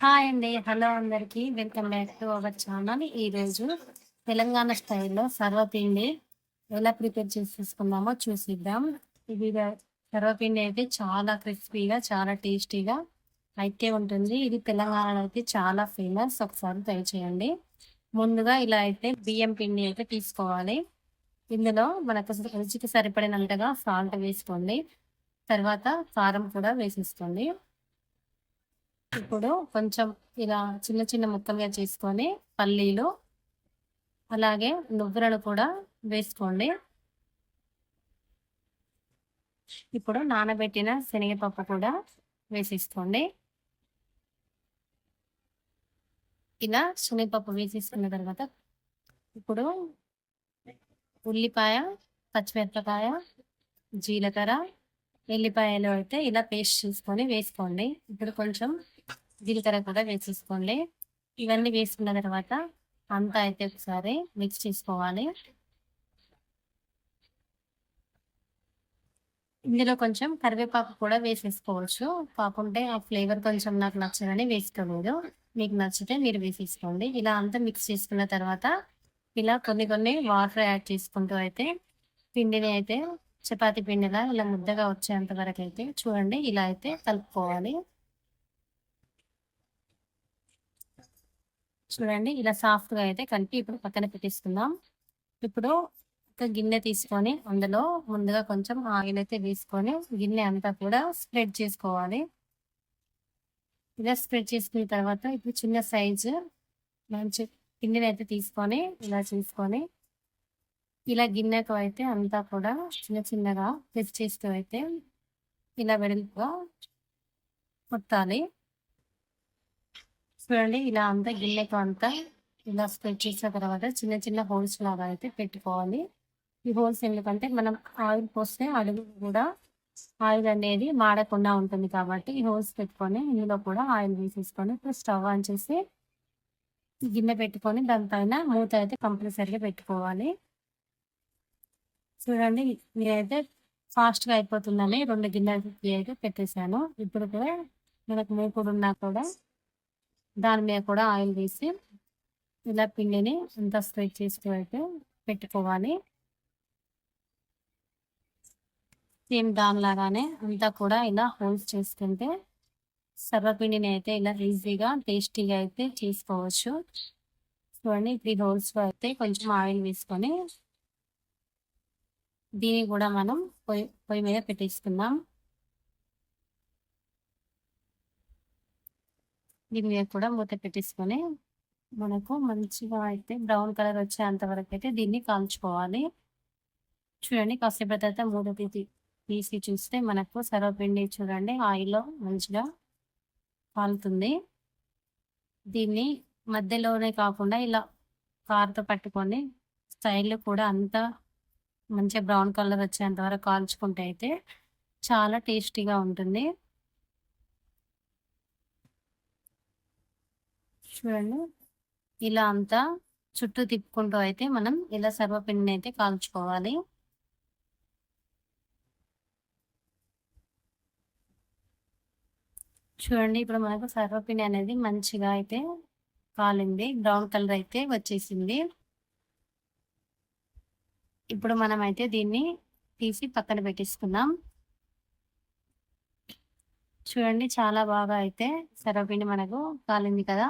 Hi అండి. Hello అందరికీ. Welcome back to our channel. ఈరోజు తెలంగాణ స్టైల్‌లో సర్వపిండి ఎలా ప్రిపేర్ చేసేసుకుందామో చూసిద్దాం. ఇది సర్వపిండి అయితే చాలా క్రిస్పీగా, చాలా టేస్టీగా అయితే ఉంటుంది. ఇది తెలంగాణలో అయితే చాలా ఫేమస్. ఒకసారి ట్రై చేయండి. ముందుగా ఇలా అయితే బియ్యం పిండి అయితే తీసుకోవాలి. ఇందులో మనకు రుచికి సరిపడినంతగా సాల్ట్ వేసుకోండి. తర్వాత కారం కూడా వేసేసుకోండి. ఇప్పుడు కొంచెం ఇలా చిన్న చిన్న ముక్కలుగా చేసుకొని పల్లీలు అలాగే నువ్వులను కూడా వేసుకోండి. ఇప్పుడు నానబెట్టిన శనగపప్పు కూడా వేసేసుకోండి. ఇలా శనగపప్పు వేసేసుకున్న తర్వాత ఇప్పుడు ఉల్లిపాయ, పచ్చిమిరపకాయ, జీలకర్ర, ఎల్లిపాయలు అయితే ఇలా పేస్ట్ చేసుకొని వేసుకోండి. ఇప్పుడు కొంచెం జీలకర్ర కూడా వేసేసుకోండి. ఇవన్నీ వేసుకున్న తర్వాత అంతా అయితే ఒకసారి మిక్స్ చేసుకోవాలి. ఇందులో కొంచెం కరివేపాకు కూడా వేసేసుకోవచ్చు. కాకుంటే ఆ ఫ్లేవర్ కొంచెం నాకు నచ్చదని వేసుకోలేదు. మీకు నచ్చితే మీరు వేసేసుకోండి. ఇలా అంతా మిక్స్ చేసుకున్న తర్వాత ఇలా కొన్ని కొన్ని వాటర్ యాడ్ చేసుకుంటూ అయితే పిండిని అయితే చపాతి పిండిలా ఇలా ముద్దగా వచ్చేంత వరకు అయితే చూడండి ఇలా అయితే కలుపుకోవాలి. చూడండి ఇలా సాఫ్ట్‌గా అయితే కలిపి ఇప్పుడు పక్కన పెట్టేసుకుందాం. ఇప్పుడు ఒక గిన్నె తీసుకొని అందులో ముందుగా కొంచెం ఆయిల్ అయితే వేసుకొని గిన్నె అంతా కూడా స్ప్రెడ్ చేసుకోవాలి. ఇలా స్ప్రెడ్ చేసుకున్న తర్వాత ఇప్పుడు చిన్న సైజు మంచి గిన్నెని అయితే తీసుకొని ఇలా చేసుకొని ఇలా గిన్నెకు అయితే అంతా కూడా చిన్న చిన్నగా ప్రెస్ చేస్తూ అయితే ఇలా వెడల్పుగా కొట్టాలి. చూడండి ఇలా అంతా గిన్నెకు అంతా ఇలా స్ప్రెడ్ చేసిన తర్వాత చిన్న చిన్న హోల్స్ లాగా అయితే పెట్టుకోవాలి. ఈ హోల్స్ ఎందుకంటే మనం ఆయిల్ పోస్తే అడుగు కూడా ఆయిల్ అనేది మాడకుండా ఉంటుంది కాబట్టి ఈ హోల్స్ పెట్టుకొని ఇందులో కూడా ఆయిల్ వేసేసుకొని ఇప్పుడు స్టవ్ ఆన్ చేసి గిన్నె పెట్టుకొని దానిపైన మూత అయితే కంపల్సరీగా పెట్టుకోవాలి. చూడండి నేనైతే ఫాస్ట్‌గా అయిపోతుందని రెండు గిన్నెలకి అయితే పెట్టేసాను. ఇప్పుడు కూడా మనకు మూకుడున్నా కూడా దాని మీద కూడా ఆయిల్ వేసి ఇలా పిండిని అంతా స్ప్రెడ్ చేస్తూ అయితే పెట్టుకోవాలి. సేమ్ దానిలాగానే అంతా కూడా ఇలా హోల్స్ చేసుకుంటే సర్వపిండిని అయితే ఇలా ఈజీగా, టేస్టీగా అయితే చేసుకోవచ్చు. చూడండి త్రీ హోల్స్‌లో అయితే కొంచెం ఆయిల్ వేసుకొని దీన్ని కూడా మనం పొయ్యి పొయ్యి మీద పెట్టేసుకుందాం. దీని మీద కూడా మూత పెట్టేసుకొని మనకు మంచిగా అయితే బ్రౌన్ కలర్ వచ్చేంత వరకు అయితే దీన్ని కాల్చుకోవాలి. చూడండి కాసేపు తర్వాత మూత తీసి తీసి చూస్తే మనకు సర్వపిండి చూడండి ఆయిల్‌లో మంచిగా కాలుతుంది. దీన్ని మధ్యలోనే కాకుండా ఇలా కారుతో పట్టుకొని స్టైల్ కూడా అంతా మంచిగా బ్రౌన్ కలర్ వచ్చేంత వరకు కాల్చుకుంటే అయితే చాలా టేస్టీగా ఉంటుంది. చూడండి ఇలా అంతా చుట్టూ తిప్పుకుంటూ అయితే మనం ఇలా సర్వపిండిని అయితే కాల్చుకోవాలి. చూడండి ఇప్పుడు మనకు సర్వపిండి అనేది మంచిగా అయితే కాలింది. బ్రౌన్ కలర్ అయితే వచ్చేసింది. ఇప్పుడు మనం అయితే దీన్ని తీసి పక్కన పెట్టేసుకుందాం. చూడండి చాలా బాగా అయితే సర్వపిండి మనకు కాలింది కదా!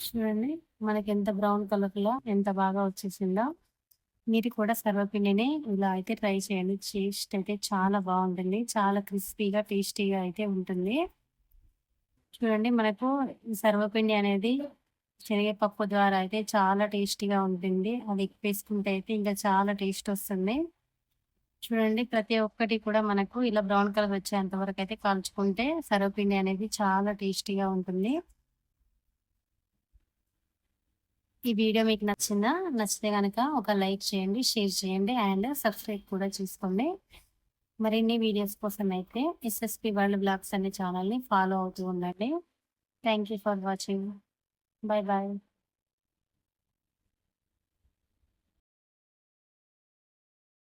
చూడండి మనకి ఎంత బ్రౌన్ కలర్‌లో ఎంత బాగా వచ్చేసిందో. మీరు కూడా సర్వపిండిని ఇలా అయితే ట్రై చేయండి. టేస్ట్ అయితే చాలా బాగుంటుంది. చాలా క్రిస్పీగా, టేస్టీగా అయితే ఉంటుంది. చూడండి మనకు సర్వపిండి అనేది శనగపప్పు ద్వారా అయితే చాలా టేస్టీగా ఉంటుంది. అది వేసుకుంటే అయితే ఇంకా చాలా టేస్ట్ వస్తుంది. చూడండి ప్రతి ఒక్కటి కూడా మనకు ఇలా బ్రౌన్ కలర్ వచ్చేంత వరకు అయితే కాల్చుకుంటే సర్వపిండి అనేది చాలా టేస్టీగా ఉంటుంది. ఈ వీడియో మీకు నచ్చిందా? నచ్చితే కనుక ఒక లైక్ చేయండి, షేర్ చేయండి అండ్ సబ్స్క్రైబ్ కూడా చేసుకోండి. మరిన్ని వీడియోస్ కోసం అయితే ఎస్ఎస్‌పి వరల్డ్ బ్లాగ్స్ అనే ఛానల్‌ని ఫాలో అవుతూ ఉండండి. Thank you for watching. Bye bye.